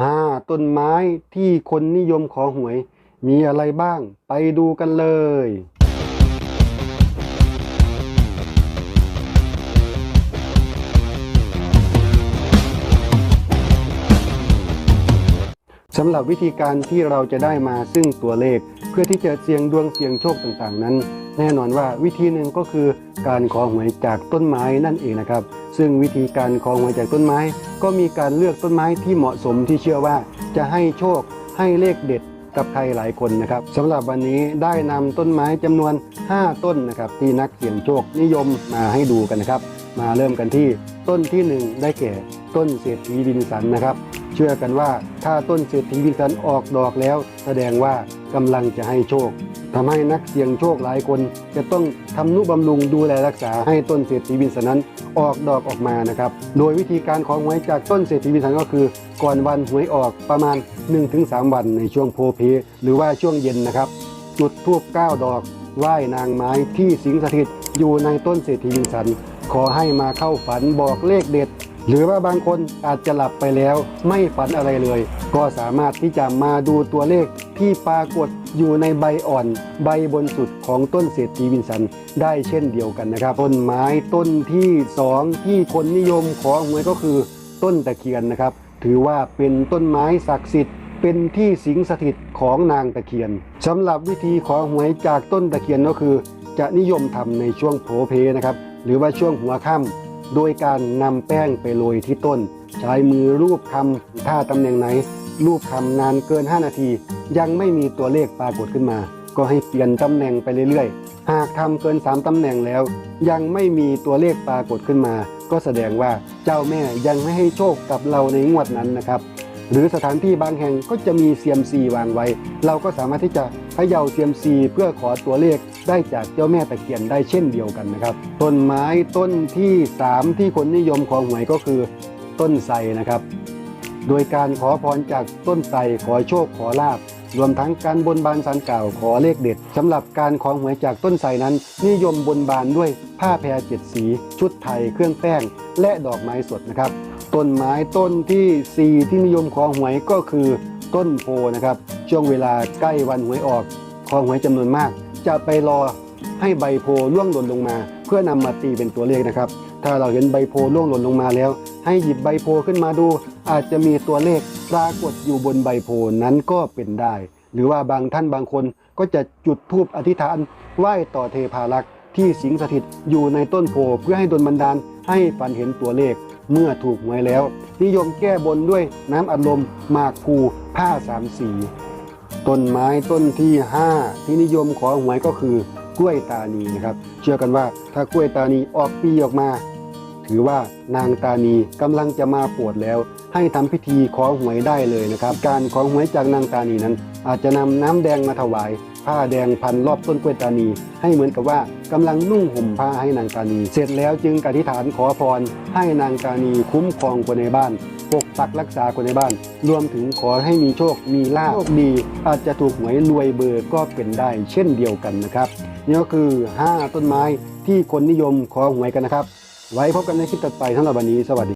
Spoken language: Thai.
ห้าต้นไม้ที่คนนิยมขอหวย มีอะไรบ้าง ไปดูกันเลย สำหรับวิธีการที่เราจะได้มาซึ่งตัวเลข เพื่อที่จะเสี่ยงดวงเสี่ยงโชคต่างๆ นั้น แน่นอนว่าวิธีหนึ่งก็คือการขอหวยจากต้นไม้นั่นเองนะครับ ซึ่งวิธีการขอหวยจากต้นไม้ ก็มีการเลือกต้นไม้ที่เหมาะสมที่เชื่อว่าจะให้โชคให้เลขเด็ดกับใครหลายคนนะครับสำหรับวันนี้ได้นำต้นไม้จำนวน 5 ต้นนะครับที่นักเสี่ยงโชคนิยมมาให้ดูกันนะครับ มาเริ่มกันที่ต้นที่หนึ่งได้แก่ต้นเศรษฐีวินสันนะครับ เชื่อกันว่าถ้าต้นเศรษฐีวิสันออกดอกแล้ว แสดงว่ากำลังจะให้โชคทำให้นักเสี่ยงโชคหลายคน จะต้องทำนุบำรุงดูแลรักษาให้ต้นเศรษฐีวินสันนั้นออกดอกออกมานะครับ โดยวิธีการของหวยจากต้นเศรษฐีวินสันก็คือ ก่อนวันหวยออกประมาณ 1-3 วันในช่วงโพเพหรือว่าช่วงเย็นนะครับ จุดทูบ9ดอกไหว้นางไม้ที่สิงสถิตอยู่ในต้นเศรษฐีวินสันขอให้มาเข้าฝันบอกเลขเด็ด หรือว่าบางคนอาจจะหลับไปแล้วไม่ฝันอะไรเลย ก็สามารถที่จะมาดูตัวเลขที่ปรากฏอยู่ในใบอ่อนใบบนสุดของต้นเศรษฐีวินสันได้เช่นเดียวกันนะครับ ต้นไม้ต้นที่สองที่คนนิยมขอหวยก็คือต้นตะเคียนนะครับ ถือว่าเป็นต้นไม้ศักดิ์สิทธิ์เป็นที่สิงสถิตของนางตะเคียนสำหรับวิธีขอหวยจากต้นตะเคียนก็คือ จะนิยมทำในช่วงโผเพนะครับ หรือว่าช่วงหัวค่ำ โดยการนำแป้งไปโรยที่ต้น ใช้มือรูปคำถ้าตำแหน่งไหน รูปคำนานเกิน 5 นาที ยังไม่มีตัวเลขปรากฏขึ้นมา ก็ให้เปลี่ยนตำแหน่งไปเรื่อยๆ หากทำเกิน 3ตำแหน่งแล้ว ยังไม่มีตัวเลขปรากฏขึ้นมา ก็แสดงว่าเจ้าแม่ยังไม่ให้โชคกับเราในงวดนั้นนะครับ หรือสถานที่บางแห่งก็จะมีเซียมซีวางไว้ เราก็สามารถที่จะเขย่าเซียมซีเพื่อขอตัวเลขได้จากเจ้าแม่ตะเคียนได้เช่นเดียวกันนะครับ ต้นไม้ต้นที่ 3 ที่คนนิยมของหวยก็คือ ต้นไทรนะครับ โดยการขอพรจากต้นไทรขอโชคขอลาบรวมทั้งการบนบานสันกล่าวขอเลขเด็ดสำหรับการขอหวยจากต้นไทรนั้น นิยมบนบานด้วยผ้าแพรเจ็ดสี ชุดไทยเครื่องแป้ง และดอกไม้สดนะครับ ต้นไม้ต้นทีสี่4 ที่นิยมขอหวยก็คือต้นโพนะครับ ช่วงเวลาใกล้วันหวยออกขอหวยจำนวนมาก จะไปรอให้ใบโพล่วงหล่นลงมา เพื่อนำมาตีเป็นตัวเลขนะครับ ถ้าเราเห็นใบโพล่วงหล่นลงมาแล้ว ให้หยิบใบโพขึ้นมาดู อาจจะมีตัวเลขปรากฏอยู่บนใบโพนั้นก็เป็นได้ หรือว่าบางท่านบางคนก็จะจุดธูปอธิษฐานไหว้ต่อเทพารักษ์ที่สิงสถิตอยู่ในต้นโพเพื่อให้ดลบันดาลให้ฝันเห็นตัวเลข เมื่อถูกหวยแล้ว นิยมแก้บนด้วยน้ำอัดลมหมากภูผ้าสามสีต้นไม้ต้นที่ 5 ที่นิยมขอหวยก็คือกล้วยตานีนะครับเชื่อกันว่าถ้ากล้วยตานีออกปีออกมา ถือว่านางตานีกำลังจะมาปวดแล้ว ให้ทำพิธีขอหวยได้เลยนะครับ การขอหวยจากนางตานีนั้น อาจจะนำน้ำแดงมาถวาย ผ้าแดงพันรอบต้นกล้วยตานี ให้เหมือนกับว่ากำลังนุ่งห่มผ้าให้นางตานี เสร็จแล้วจึงอธิษฐานขอพรให้นางตานีคุ้มครองคนในบ้านปกปักรักษาคนในบ้าน รวมถึงขอให้มีโชค มีลาภโชคดี อาจจะถูกหวยรวยเบอร์ก็เป็นได้เช่นเดียวกันนะครับนี่ก็คือ 5 ต้นไม้ที่คนนิยมขอหวยกันนะครับ ไว้พบกันในคลิปต่อไปสำหรับวันนี้สวัสดี